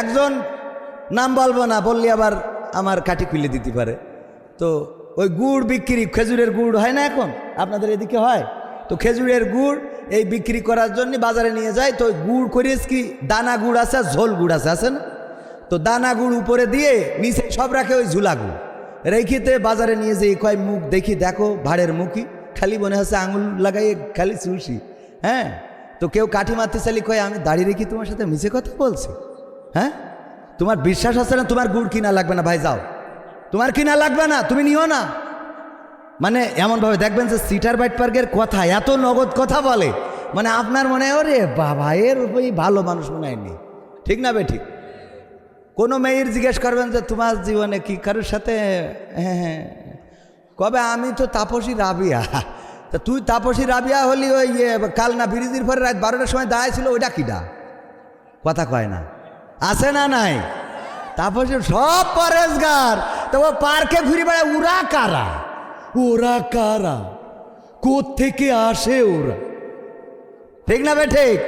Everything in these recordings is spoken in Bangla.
একজন নাম বলব না, বললে আবার আমার কাঠি খুলে দিতে পারে। তো ওই গুড় বিক্রি, খেজুরের গুড় হয় না এখন? আপনাদের এদিকে হয়? তো খেজুরের গুড় এই বিক্রি করার জন্য বাজারে নিয়ে যায়, তো গুড় করিস কি? দানা গুড় আছে ঝোল গুড় আছে আছে না? তো দানা গুড় উপরে দিয়ে নিচে সব রাখে ওই ঝুলা গুড়। রেখিতে বাজারে নিয়ে যেয়ে কয়, মুখ দেখি, দেখো, ভাড়ের মুখই। খালি মনে হচ্ছে আঙুল লাগাই খালি চুষি হ্যাঁ? তো কেউ কাঠি মারতে চালি কয়, আমি দাঁড়িয়ে রেখি তোমার সাথে মিছে কথা বলছি। হ্যাঁ? তোমার বিশ্বাস আছে না তোমার গুড় কিনা লাগবে না? ভাই, যাও। তোমার কিনা লাগবে না? তুমি নিও না। মানে এমনভাবে দেখবেন যে সিটার বাইট পার্কের কথা, এত নগদ কথা বলে। মানে আপনার মনে হয়, ওরে বাবা, এর ওই ভালো মানুষ মনে হয়নি ঠিক না বে ঠিক কোনো মেয়ের জিজ্ঞেস করবেন যে, তোমার জীবনে কি কারোর সাথে? হ্যাঁ হ্যাঁ। কবে? আমি তো তাপসী রাবিয়া। তা তুই তাপসী রাবিয়া হলি ওই কাল না ব্রিজের পরে রাত বারোটার সময় দাঁড়ায় ছিল, ওইটা কিটা কথা কয় না। আছে না নাই? তাপসী সব পরেশগার। তো ও পার্কে ঘুরে বেড়ায় উরা কারা? ওরা কারা? থেকে আসে ওরা? ঠিক না ঠিক?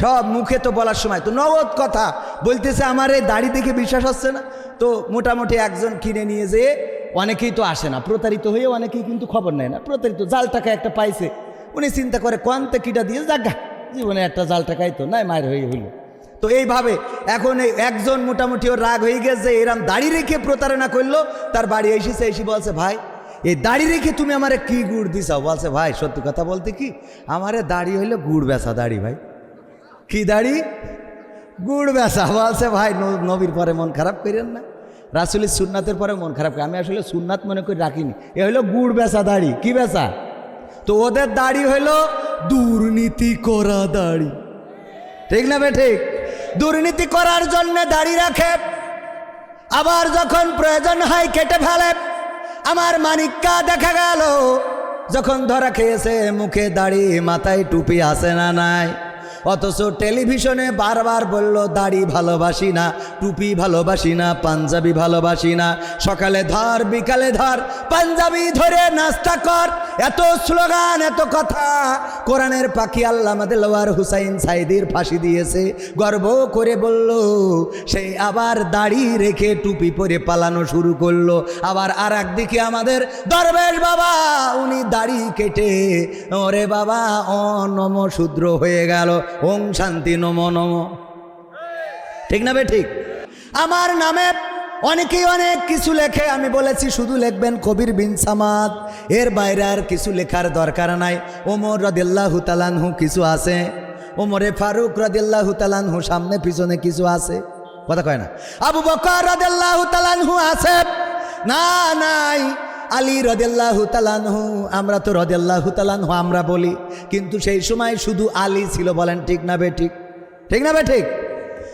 সব মুখে তো বলার সময়। তো নগদ কথা। বলতেছে, আমার এই দাড়ি দেখে বিশ্বাস হচ্ছে না। তো মোটামুটি একজন কিনে নিয়ে যেয়ে অনেকেই তো আসে না। প্রতারিত হয়ে অনেকেই কিন্তু খবর নেয় না। প্রতারিত, জাল টাকা একটা পাইছে। উনি চিন্তা করে কোয়ান্তে কিটা দিয়ে জাগা জীবনে একটা জাল টাকাই তো নাই, মায়ের হয়ে হইল। তো এইভাবে এখন এই একজন মোটামুটি ওর রাগ হয়ে গেছে, এরম দাড়ি রেখে প্রতারণা করল, তার বাড়ি এসেছে এসে বলছে, ভাই, এই দাড়ি রেখে তুমি আমারে কি গুড় দিছাও? বলছে, ভাই, সত্যি কথা বলতে কি, আমারে দাড়ি হইল গুড় বেচা দাড়ি, ভাই। কি দাড়ি? গুড় বেচা। বলছে, ভাই নবীর পরে মন খারাপ করেন না। রাসুলের সুন্নাতের পরে মন খারাপ করে আমি আসলে সুন্নাত মনে করে রাখিনি। এ হইল গুড় বেচা দাড়ি। কি বেচা? তো ওদের দাড়ি হইল দুর্নীতি করা দাড়ি। ঠিক না বে ঠিক? দুর্নীতি করার জন্য দাড়ি রাখে। আবার যখন প্রয়োজন হয় কেটে ফেলে। আমার মানিক্কা দেখা গেল, যখন ধরা খেয়েছে, মুখে দাড়ি মাথায় টুপি আসে না নাই। অথচ টেলিভিশনে বারবার বলল, দাড়ি ভালোবাসি না, টুপি ভালোবাসি না, পাঞ্জাবি ভালোবাসি না। সকালে ধর, বিকালে ধর, পাঞ্জাবি ধরে নাস্তা কর। এত স্লোগান, এত কথা। কোরআনের পাখি আল্লাহ দেলোয়ার হুসাইন সাইদির ফাঁসি দিয়েছে। গর্ব করে বলল সেই আবার দাড়ি রেখে টুপি পরে পালানো শুরু করল। আবার আর একদিকে আমাদের দরবেশ বাবা, উনি দাড়ি কেটে, ওরে বাবা ও নম শূদ্র হয়ে গেল। ওং শান্তি নম নম। ঠিক না বে ঠিক? আমার নামে অনেকেই অনেক কিছু লেখে, আমি বলেছি শুধু লিখবেন কবির বিন সামাদ। এর বাইরে আর কিছু লেখার দরকার নাই। ওমর রদিল্লাহ তালানহু কিছু আছে। ওমরে ফারুক রদিল্লাহ তালানহু সামনে পিছনে কিছু আছে। কথা কয় না। আবু বকর রদিল্লাহ তালানহু আছে। না, নাই। আলী রদেল্লাহু তালানহু আমরা তো রদেল্লাহু তালানহু আমরা বলি। কিন্তু সেই সময় শুধু আলী ছিল বলেন, ঠিক না বে ঠিক? ঠিক না বে ঠিক?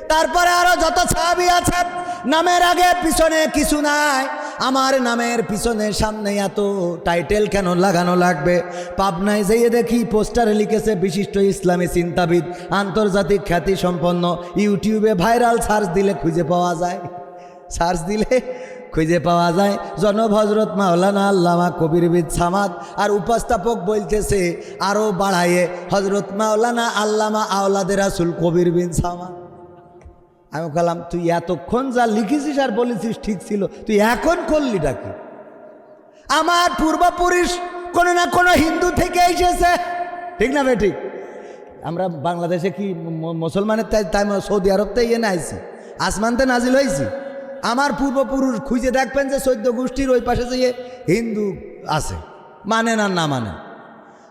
তারপরে আরও যত সাহাবি আছে নামের আগে পিছনে কিছু নাই। আমার নামের পিছনে সামনে এত টাইটেল কেন লাগানো লাগবে? পাবনায় যেয়ে দেখি পোস্টারে লিখেছে বিশিষ্ট ইসলামী চিন্তাবিদ, আন্তর্জাতিক খ্যাতি সম্পন্ন ইউটিউবে ভাইরাল সার্চ দিলে খুঁজে পাওয়া যায়। সার্চ দিলে খুঁজে পাওয়া যায় জনব হজরত মাওলানা আল্লামা কবিরবিদ সামাদ, আর উপস্থাপক বলতেছে আরও বাড়াইয়ে হজরত মাওলানা আল্লামা আওলাদের আসুল কবির বিন সামাদ। আমি বললাম, তুই এতক্ষণ যা লিখেছিস আর বলেছিস ঠিক ছিল, তুই এখন করলি ডাকি আমার পূর্বপুরুষ কোনো না কোনো হিন্দু থেকে এসেছে। ঠিক না বে ঠিক? আমরা বাংলাদেশে কি মুসলমানের তাই তাই সৌদি আরব তাই এনে আইছি? আসমানতে নাজিল হয়েছি আমার পূর্বপুরুষ খুঁজে দেখবেন যে চৈদ্য গোষ্ঠীর ওই পাশে যে হিন্দু আছে। মানে না না মানে?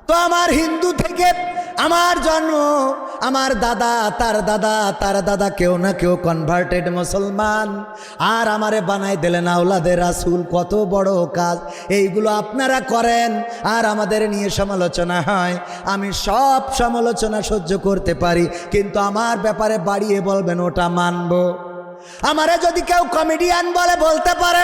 তো আমার হিন্দু থেকে আমার জন্ম, আমার দাদা, তার দাদা তার দাদা কেউ না কেউ কনভার্টেড মুসলমান। আর আমারে বানাই দিলেন আউলাদের রাসুল, কত বড় কাজ। এইগুলো আপনারা করেন, আর আমাদের নিয়ে সমালোচনা হয়। আমি সব সমালোচনা সহ্য করতে পারি, কিন্তু আমার ব্যাপারে বাড়িয়ে বলবেন, ওটা মানবো। আমারে যদি কেউ কমেডিয়ান বলে, বলতে পারে।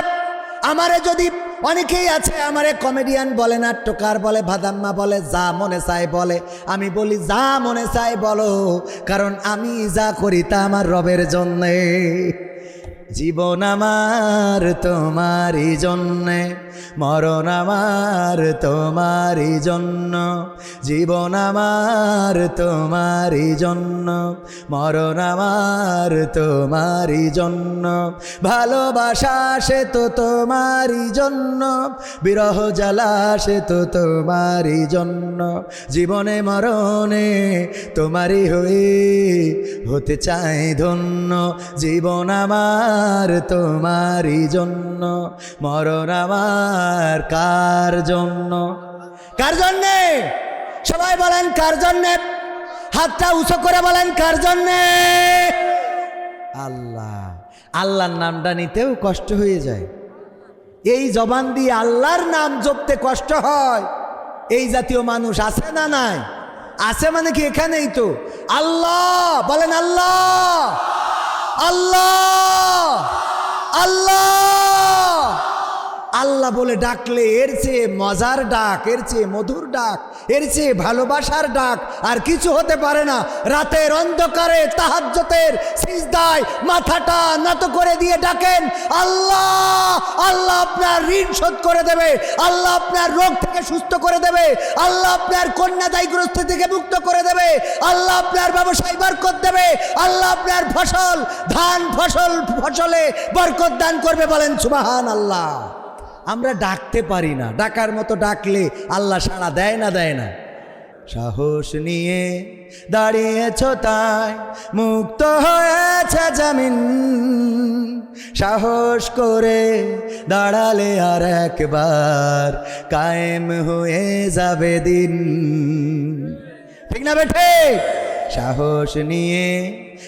আমারে যদি অনেকেই আছে, আমারে কমেডিয়ান বলে নাট্যকার বলে, ভাদাম্মা বলে, যা মনে চায় বলে। আমি বলি, যা মনে চায় বলো, কারণ আমি যা করি তা আমার রবের জন্যে। জীবন আমার তোমারই জন্যে, মরণ আমার তোমারই জন্য, জীবন আমার তোমারই জন্য, মরণ আমার তোমারই জন্য, ভালোবাসা সে তো তোমারই জন্য, বিরহ জ্বালা সে তো তোমারই জন্য, জীবনে মরণে তোমারই হয়ে হতে চাই ধন্য, জীবন আমার তোমারই জন্য, মরণ আমার কার জন্য? কার জন্যে? সবাই বলেন কার জন্যে? হাতটা উঁচু করে বলেন কার জন্যে? আল্লাহ। আল্লাহর নামটা নিতেও কষ্ট হয়ে যায়। এই জবান দিয়ে আল্লাহর নাম জপতে কষ্ট হয়। এই জাতীয় মানুষ আছে না নাই? আছে মানে কি এখানেই তো? আল্লাহ! বলেন আল্লাহ! আল্লাহ! আল্লাহ! আল্লাহ বলে ডাকলে, এর চেয়ে মজার ডাক, এর চেয়ে মধুর ডাক, এর চেয়ে ভালোবাসার ডাক আর কিছু হতে পারে না। রাতের অন্ধকারে তাহাজ্জতের সিজদায় মাথাটা নত করে দিয়ে ডাকেন, আল্লাহ আল্লাহ আপনার ঋণ শোধ করে দেবে, আল্লাহ আপনার রোগ থেকে সুস্থ করে দেবে, আল্লাহ আপনার কন্যাদায়গ্রস্ত থেকে মুক্ত করে দেবে, আল্লাহ আপনার ব্যবসায় বরকত দেবে, আল্লাহ আপনার ফসল, ধান ফসল, ফসলে বরকত দান করবে। বলেন সুবাহান আল্লাহ আমরা ডাকতে পারি না। ডাকার মতো ডাকলে আল্লাহ সাড়া দেয় না দেয় না। সাহস নিয়ে দাঁড়িয়েছ তাই, মুক্ত হয়েছে জামিন। সাহস করে দাঁড়ালে আর একবার কায়েম হয়ে যাবে দিন। ঠিক না বেঠে? সাহস নিয়ে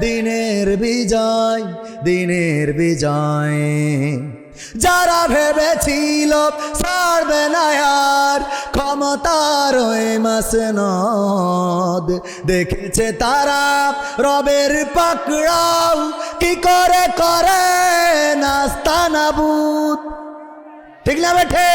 দিনের বিজয় দিনের বিজয়। যারা ভেবেছিল ছাড়বে না আর ক্ষমতার মাসনদ। দেখেছে তারা রবের পাকড়াও, কি করে করে নাস্তা নাবুদ। ঠিক না বেঠে?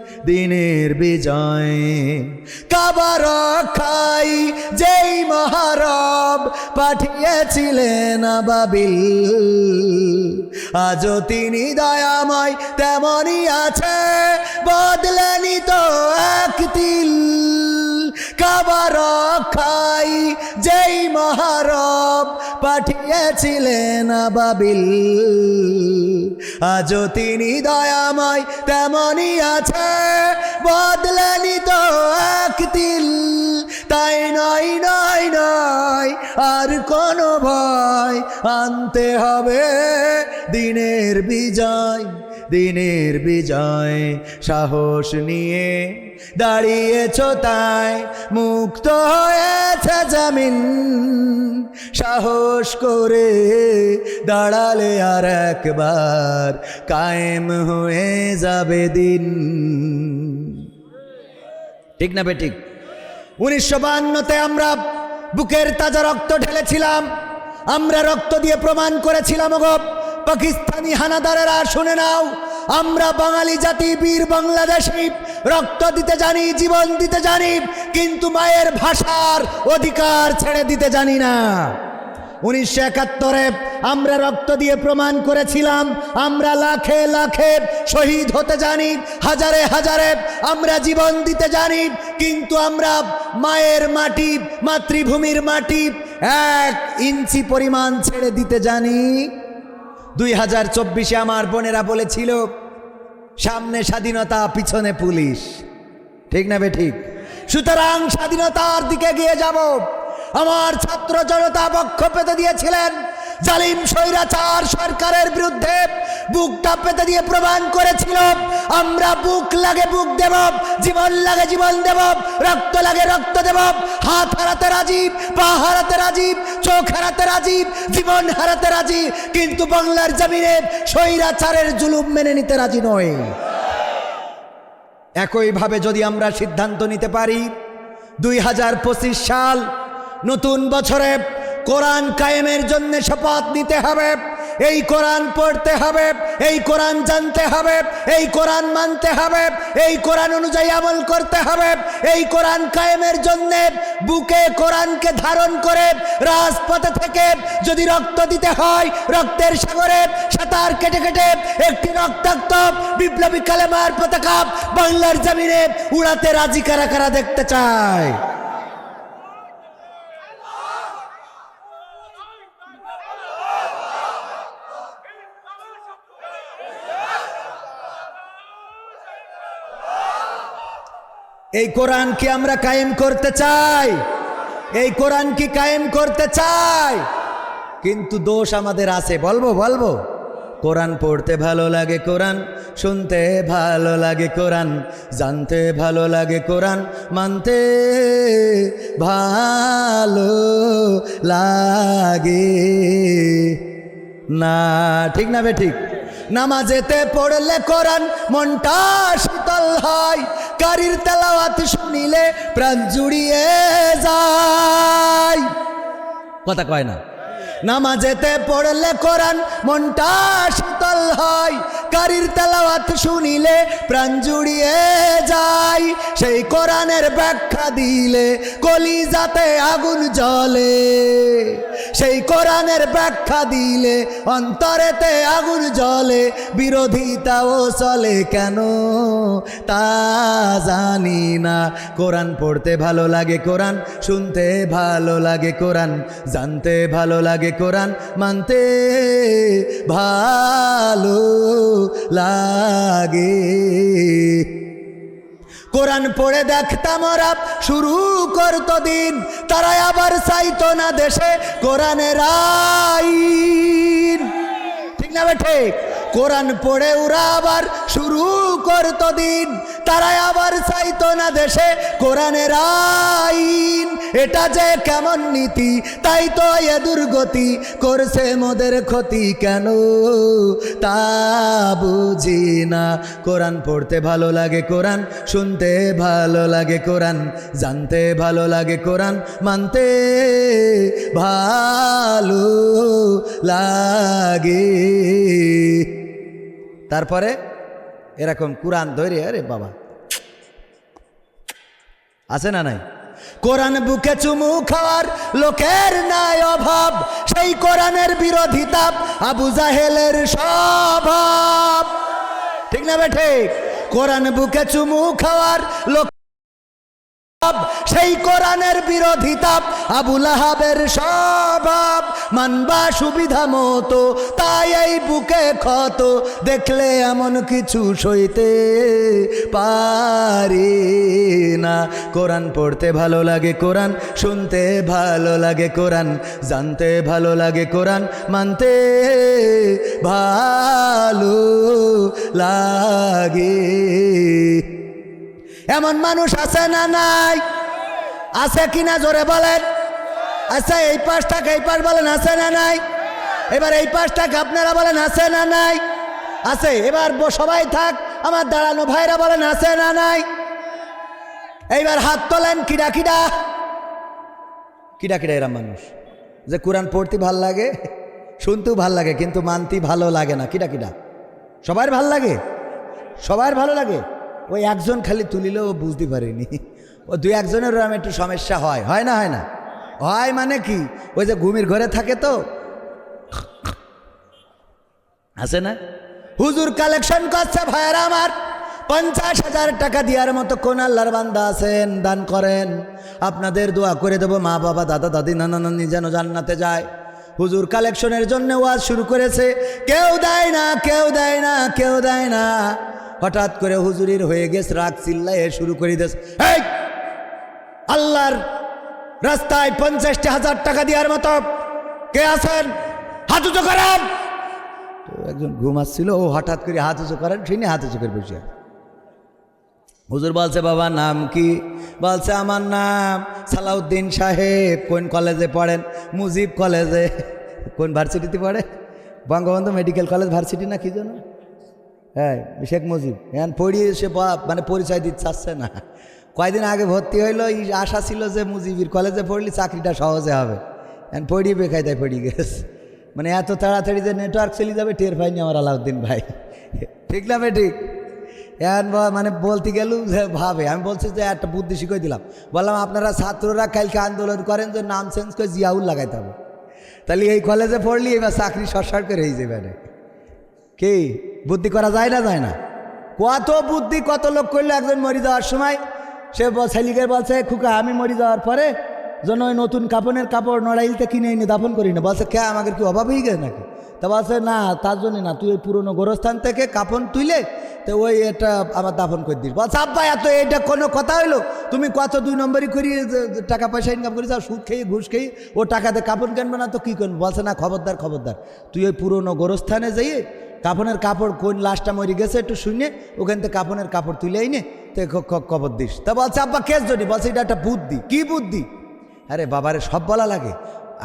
দিনের বিজয়। কাবার খাই যেই মহারব পাঠিয়েছিলেন বাবিল আজও তিনি দয়াময় তেমনই আছে বদলেনি তো এক তিল। কাবার পাঠিয়েছিলেন বাবিল আজও তিনি দয়াময় তেমনই আছে বদলেনি তো এক তিল। তাই নয় নয় নয়, আর কোনো ভয় আনতে হবে দিনের বিজয়। দিনের বিজয়, সাহস নিয়ে দাঁড়িয়েছ তাই মুক্ত হয়েছে জামিন। সাহস করে দাঁড়ালে আর একবার কায়েম হয়ে যাবে দিন। ঠিক না বেঠিক উনিশশো বান্নতে আমরা বুকের তাজা রক্ত ঢেলেছিলাম। আমরা রক্ত দিয়ে প্রমাণ করেছিলাম গো পাকিস্তানি হানাদারেরা, শুনে নাও। আমরা বাঙালি জাতি, বীর বাংলাদেশি। রক্ত দিতে জানি, জীবন দিতে জানি, কিন্তু মায়ের ভাষার অধিকার ছেড়ে দিতে জানি না। উনিশশো একাত্তরে আমরা রক্ত দিয়ে প্রমাণ করেছিলাম, আমরা লাখে লাখে শহীদ হতে জানি, হাজারে হাজারে আমরা জীবন দিতে জানি, কিন্তু আমরা মায়ের মাটি, মাতৃভূমির মাটি এক ইঞ্চি পরিমাণ ছেড়ে দিতে জানি। দুই হাজার চব্বিশে আমার বোনেরা বলেছিল, সামনে স্বাধীনতা, পিছনে পুলিশ। ঠিক না বে ঠিক? সুতরাং স্বাধীনতার দিকে গিয়ে যাব। আমার ছাত্র জনতা পক্ষ পেতে দিয়েছিলেন জালিম স্বৈরাচার সরকারের বিরুদ্ধে বুকটা পেতে দিয়ে প্রমাণ করেছিল। আমরা বুক লাগে বুক দেব জীবন লাগে জীবন দেব রক্ত লাগে রক্ত দেব হাত হারাতে রাজীব পা হারাতে রাজীব চোখ হারাতে রাজীব জীবন হারাতে রাজি, কিন্তু বাংলার জমিনে স্বৈরাচারের জুলুম মেনে নিতে রাজি নয়। একইভাবে যদি আমরা সিদ্ধান্ত নিতে পারি, দুই হাজার পঁচিশ সাল নতুন বছরে কোরআন কায়েমের জন্য শপথ নিতে হবে। এই কোরআন পড়তে হবে, এই কোরআন জানতে হবে, এই কোরআন মানতে হবে, এই কোরআন অনুযায়ী আমল করতে হবে। এই কোরআন কায়েমের জন্য বুকে কোরআনকে ধারণ করে রাজপথে থেকে যদি রক্ত দিতে হয়, রক্তের সাগরে সাঁতার কেটে কেটে একটি রক্তাক্ত বিপ্লবী কালেমার পতাকা বাংলার জমিনে উড়াতে রাজি কারা কারা দেখতে চায়? এই কোরআন কি আমরা কায়েম করতে চাই? এই কোরআন কি কায়েম করতে চাই? কিন্তু দোষ আমাদের আছে, বলব বলব। কোরআন পড়তে ভালো লাগে কোরআন, শুনতে ভালো লাগে কোরআন, জানতে ভালো লাগে কোরআন, মানতে ভালো লাগে। না, ঠিক না বে ঠিক? নামাজেতে পড়লে কোরআন মনটা শীতল হয় কারির তেলাওয়াত শুনিলে প্রাণ জুড়িয়ে যায়। কথা কয় না? নামাজেতে পড়লে কোরআন মনটা শীতল হয় কারির তেলাওয়াত শুনিলে প্রাণ জুড়িয়ে যায়। সেই কোরআনের ব্যাখ্যা দিলে কলিজাতে আগুন জ্বলে। সেই কোরআনের ব্যাখ্যা দিলে অন্তরেতে আগুন জ্বলে। বিরোধিতাও চলে কেন? তা জানি না। কোরআন পড়তে ভালো লাগে কোরআন, শুনতে ভালো লাগে কোরআন, জানতে ভালো লাগে কোরআন, মানতে ভালো লাগে। কোরআন পড়ে দেখতাম ওরা শুরু করত দিন, তারাই আবার চাইতো না দেশে কোরআনের ঠিক না বেঠে কোরআন পড়ে ওরা আবার শুরু করতো দিন। তারাই আবার চাইতো না দেশে কোরআনের আইন। এটা যে কেমন নীতি, তাই তো এ দুর্গতি করছে মোদের ক্ষতি কেন? তা বুঝি না। কোরআন পড়তে ভালো লাগে কোরআন, শুনতে ভালো লাগে কোরআন, জানতে ভালো লাগে কোরআন, মানতে ভালো লাগে। তারপরে এরকম কোরআন ধরে, আরে বাবা। আছে না নাই? কোরআন বুকে চুমু খাওয়ার লোকের নাই অভাব, সেই কোরআনের বিরোধিতা আবু জাহেলের স্বভাব। ঠিক না বেঠে কোরআন বুকে চুমু খাওয়ার লোক সেই কোরআনের বিরোধিতা। আবুল আহাবের স্বভাব মানবা সুবিধা মতো, তাই এই বুকে ক্ষত, দেখলে এমন কিছু সইতে পারি না। কোরআন পড়তে ভালো লাগে কোরআন, শুনতে ভালো লাগে কোরআন, জানতে ভালো লাগে কোরআন, মানতে ভালো লাগে। এমন মানুষ আছে না নাই? আছে কিনা জোরে বলেন? আচ্ছা এই পাঁচটাকে এই পাশ বলেন, আছে না নাই? এবার এই পাঁচটাকে আপনারা বলেন, আছে না নাই? আছে, এবার সবাই থাক, আমার দাঁড়ানো ভাইরা বলেন, আছে না নাই? এইবার হাত তোলেন, কিডা কিডা? কিডা কিডা এরা মানুষ? যে কোরআন পড়তে ভালো লাগে, শুনতেও ভালো লাগে, কিন্তু মানতে ভালো লাগে না, কিডা কিডা? সবার ভালো লাগে? সবার ভালো লাগে? ওই একজন খালি তুলিলেও বুঝতে পারিনি। ও দুই একজনের ওরকম একটু সমস্যা হয়। হয় না হয় না? হয় মানে কি? ওই যে ঘুমির ঘরে থাকে তো। আছে না? হুজুর কালেকশন করছে ভাইয়েরা আমার। পঞ্চাশ হাজার টাকা দেওয়ার মতো কোন আল্লাহর বান্দা আছেন? দান করেন। আপনাদের দোয়া করে দেবো মা, বাবা, দাদা, দাদি, নানা, নানি যেন জান্নাতে যায়। হুজুর কালেকশনের জন্য ওয়াজ শুরু করেছে। কেউ দেয় না, কেউ দেয় না, কেউ দেয় না। হঠাৎ করে হুজুরির হয়ে গেছে রাগ চিল্লাই শুরু করে দিস। আল্লাহর রাস্তায় পঞ্চাশটি হাজার টাকা দেওয়ার মতো কে আছেন? হাত উঁচু করেন। তো একজন ঘুমাচ্ছিল ও হঠাৎ করে হাত উঁচু করেন শুনে হাত উঁচু করে বসে হুজুর বলছে, বাবা, নাম কি? বলছে, আমার নাম সালাউদ্দিন সাহেব। কোন কলেজে পড়েন? মুজিব কলেজে। কোন ভার্সিটিতে পড়ে? বঙ্গবন্ধু মেডিকেল কলেজ ভার্সিটি না কি জানো হ্যাঁ শেখ মুজিব। এখন পড়িয়ে সে মানে পরিচয় দিতে চাচ্ছে না। কয়দিন আগে ভর্তি হইল আশা ছিল যে মুজিবির কলেজে পড়লি, চাকরিটা সহজে হবে। এখন পড়িয়ে বেকায়দায় পড়িয়ে গেছে। মানে এত তাড়াতাড়ি যে নেটওয়ার্ক চলে যাবে, টের পাইনি আমার আলাউদ্দিন ভাই। ঠিক না ঠিক? এখন মানে বলতে গেল যে ভাবে, আমি বলছি যে একটা বুদ্ধি শিখিয়ে দিলাম। বললাম, আপনারা ছাত্ররা কালকে আন্দোলন করেন যে নাম চেঞ্জ করে জিয়াউল লাগাইতে হবে। তাহলে এই কলেজে পড়লি, এবার চাকরি সরসার করে হয়ে যাবে কি? বুদ্ধি করা যায় না যায় না? কত বুদ্ধি, কত লোক করল একজন মরি যাওয়ার সময়? সে ছেলিকে বলছে, খুকা, আমি মরি যাওয়ার পরে যেন ওই নতুন কাপড়ের কাপড় নড়াইলতে কিনে এনে দাফন করি না। বলছে, কে আমাকে কি অভাব হয়ে গেছে নাকি? তা বলছে, না, তার জন্য না, তুই ওই পুরনো গোরস্থান থেকে কাপড় তুলে তো ওই এটা আবার দাফন করে দিস। বলছে, আব্বা, এত এটা কোনো কথা হইল? তুমি কত দুই নম্বরই করি টাকা পয়সা ইনকাম করিস আর সুদ খেয়ে ঘুষ খেয়ে ও টাকাতে কাপড় কিনবে না তো কী করব বলছে, না, খবরদার খবরদার, তুই ওই পুরনো গোরস্থানে যাইয়ে কাপনের কাপড় কোন লাশটা মরে গেছে একটু শুনে ওখান থেকে কাপনের কাপড় তুলে আইনে তো কবর দিস। তা বলছে, আব্বা, কেস জনি বলছে, এটা একটা বুদ্ধি। কি বুদ্ধি? আরে বাবারে, সব বলা লাগে।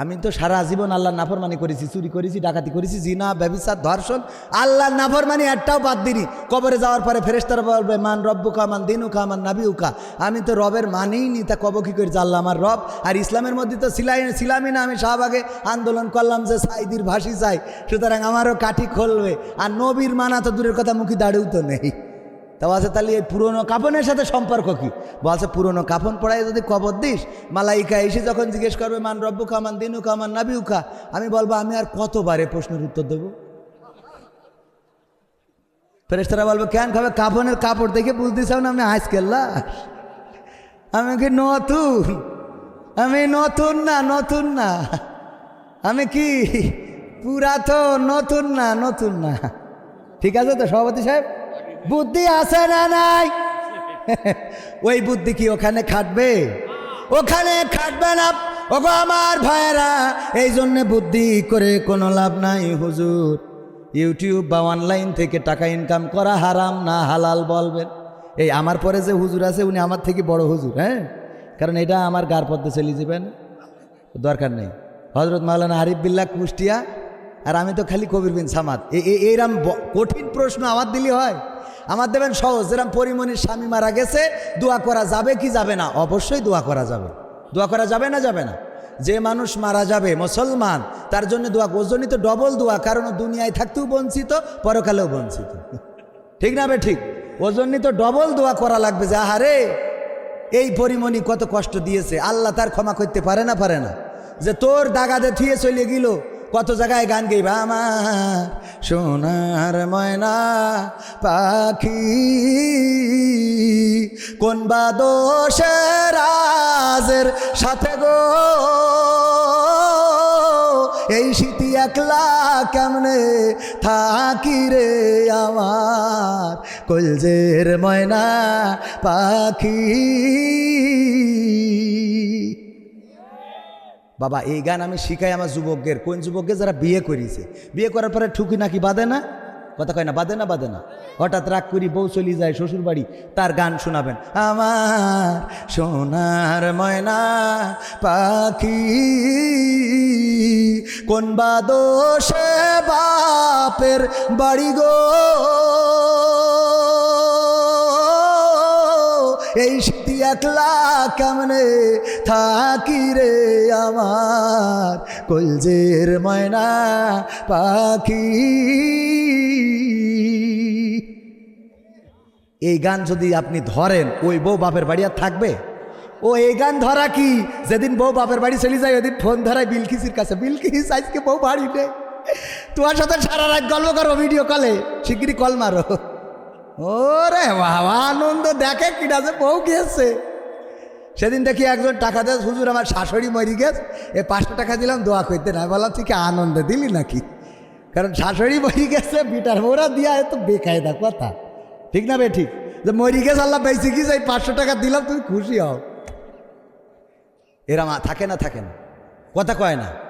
আমি তো সারা জীবন আল্লাহর নাফরমানি করেছি, চুরি করেছি, ডাকাতি করেছি, জিনা, ব্যবিচার, ধর্ষণ, আল্লাহর নাফরমানি একটাও বাদ দিনি কবরে যাওয়ার পরে ফেরেস্তার বলবে, মান রব রব্বুকা, মান দিনুকা, মান নাবিউকা? আমি তো রবের মানেই নি তা কব কি করেছি আল্লাহ আমার রব? আর ইসলামের মধ্যে তো সিলাই ছিলামই না, আমি শাহবাগে আন্দোলন করলাম যে সাইদির ভাসি চাই। সুতরাং আমারও কাঠি খুলবে, আর নবীর মানা তো দূরের কথা, মুখী দাঁড়িয়েও তো নেই। তা বলছে, তাহলে এই পুরনো কাপনের সাথে সম্পর্ক কি? বলছে, পুরনো কাপন পড়ায় যদি কবর দিস, মালাইকা এসে যখন জিজ্ঞেস করবে, মান রব্বুকা, মান দিনুকা, মান নাবিউকা? আমি বলব, আমি আর কতবারে প্রশ্নের উত্তর দেবো? ফেরেস্তারা বলব, কেন খাবে? কাপনের কাপড় দেখে বুঝতে চাও না আমি আজকের লাশ। আমি কি নতুন? আমি নতুন না নতুন না। আমি কি পুরাতন, নতুন না নতুন না? ঠিক আছে তো, সভাপতি সাহেব? বুদ্ধি আছে না নাই? ওই বুদ্ধি কি ওখানে খাটবে? ওখানে খাটবে না। ওগো আমার ভাইয়েরা, এই জন্যে বুদ্ধি করে কোনো লাভ নাই, হুজুর। ইউটিউব বা অনলাইন থেকে টাকা ইনকাম করা হারাম না, হালাল বলবেন। এই আমার পরে যে হুজুর আছে, উনি আমার থেকে বড় হুজুর হ্যাঁ? কারণ এটা আমার গার পদ্মে চলে যাবেন দরকার নেই। হজরত মাওলানা আরিফ বিল্লাহ কুষ্টিয়া, আর আমি তো খালি কবির বিন সামাদ। এ- এ- এরম কঠিন প্রশ্ন আমার দিলি হয়। আমার দেবেন সহজ, যেরকম পরিমণির স্বামী মারা গেছে, দোয়া করা যাবে কি যাবে না? অবশ্যই দোয়া করা যাবে। দোয়া করা যাবে না যাবে না? যে মানুষ মারা যাবে, মুসলমান, তার জন্য দোয়া ওর জন্যই তো ডবল দোয়া, কারণ দুনিয়ায় থাকতেও বঞ্চিত, পরকালেও বঞ্চিত। ঠিক না বে ঠিক? ওর জন্যই তো ডবল দোয়া করা লাগবে যে, আহারে, এই পরিমণি কত কষ্ট দিয়েছে, আল্লাহ তার ক্ষমা করতে পারে না পারে না। যে তোর দাগাতে থুয়ে চলে গেল কত জায়গায় গান গেইবা আমার সোনার ময়না পাখি। কোন বা দোষের সাথে গো? এই শীতি একলা কেমনে থাকি রে আমার? কলজের ময়না পাখি। বাবা, এই গান আমি শিখাই আমার যুবকদের। কোন যুবককে যারা বিয়ে করেছে। বিয়ে করার পরে ঠুকি নাকি বাঁধে না? কথা কয় না, বাঁধে না বাঁধে না? হঠাৎ রাগ করি বউ চলি যায় শ্বশুর বাড়ি তার গান শোনাবেন। আমার সোনার ময়না পাখি, কোন বা দোষে বাপের বাড়ি গো? এই স্মৃতি একলা কেমনে থাকি রে আমার? কলজের ময়না পাখি। এই গান যদি আপনি ধরেন, ওই বউ বাপের বাড়ি আর থাকবে? ও এই গান ধরা কি? যেদিন বউ বাপের বাড়ি চলে যায়, ওদিন ফোন ধরায় বিলকিসির কাছে, বিলকিস, আজকে বউ বাড়ি নেই। তোমার সাথে সারা রাত গল্প করো ভিডিও কলে শিগগিরি কল মারো। ওরে বাবা, আনন্দ দেখে যে বউ গিয়েছে। সেদিন দেখি একজন টাকা দেয়, হুজুর, আমার শাশুড়ি মরি গেছে। এ পাঁচশো টাকা দিলাম, দোয়া করতে না। বললাম তুই কি আনন্দে দিলি নাকি? কারণ শাশুড়ি মরি গেছে, বিটার মোড়া দিয়া এ তো বেকায়দা কথা। ঠিক না বে, ঠিক? যে মরি গেছে, আল্লাহ বেঁচে গিয়েছে, এই পাঁচশো টাকা দিলাম, তুমি খুশি হও। এরা থাকে না থাকে না। কথা কয় না।